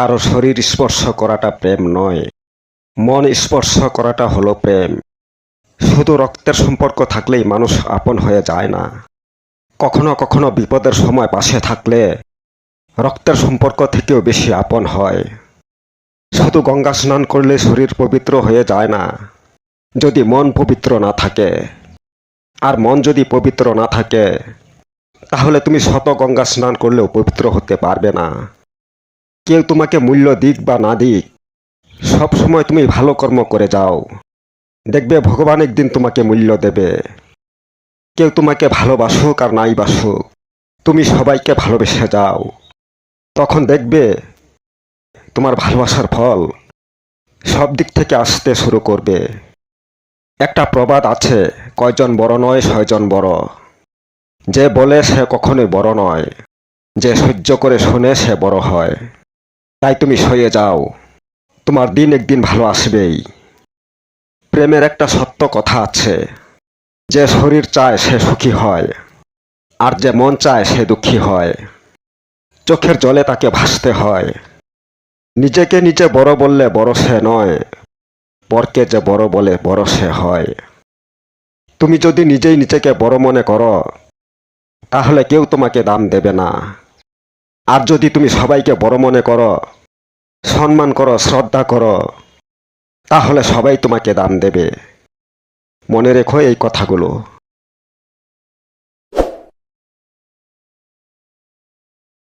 কারও শরীর স্পর্শ করাটা প্রেম নয়, মন স্পর্শ করাটা হলো প্রেম। শুধু রক্তের সম্পর্ক থাকলেই মানুষ আপন হয়ে যায় না। কখনো কখনো বিপদের সময় পাশে থাকলে রক্তের সম্পর্ক থেকেও বেশি আপন হয়। শুধু গঙ্গা স্নান করলে শরীর পবিত্র হয়ে যায় না, যদি মন পবিত্র না থাকে। আর মন যদি পবিত্র না থাকে, তাহলে তুমি শত গঙ্গা স্নান করলেও পবিত্র হতে পারবে না। কেউ তোমাকে মূল্য দিক বা না দিক, সব সময় তুমি ভালো কর্ম করে যাও। দেখবে ভগবান একদিন তোমাকে মূল্য দেবে। কেউ তোমাকে ভালোবাসুক আর নাই বাসুক, তুমি সবাইকে ভালোবেসে যাও। তখন দেখবে তোমার ভালোবাসার ফল সব দিক থেকে আসতে শুরু করবে। একটা প্রবাদ আছে, কয়জন বড় নয়, ছয়জন বড়। যে বলে সে কখনোই বড় নয়, যে সহ্য করে শোনে সে বড় হয়। তাই তুমি সয়ে যাও। তোমার দিন একদিন ভালো আসবেই। প্রেমের একটা সত্য কথা আছে। যে শরীর চায় সে সুখী হয়, আর যে মন চায় সে দুঃখী হয়। চোখের জলে তাকে ভাসতে হয়। নিজেকে নিজে বড় বললে বড় সে নয় পরকে যে বড় বলে বড় সে হয়। তুমি যদি নিজেই নিজেকে বড় মনে করো, তাহলে কেউ তোমাকে দাম দেবে না। আর যদি তুমি সবাইকে বড় মনে করো, সম্মান করো, শ্রদ্ধা করো, তাহলে সবাই তোমাকে দান দেবে। মনে রেখো এই কথাগুলো।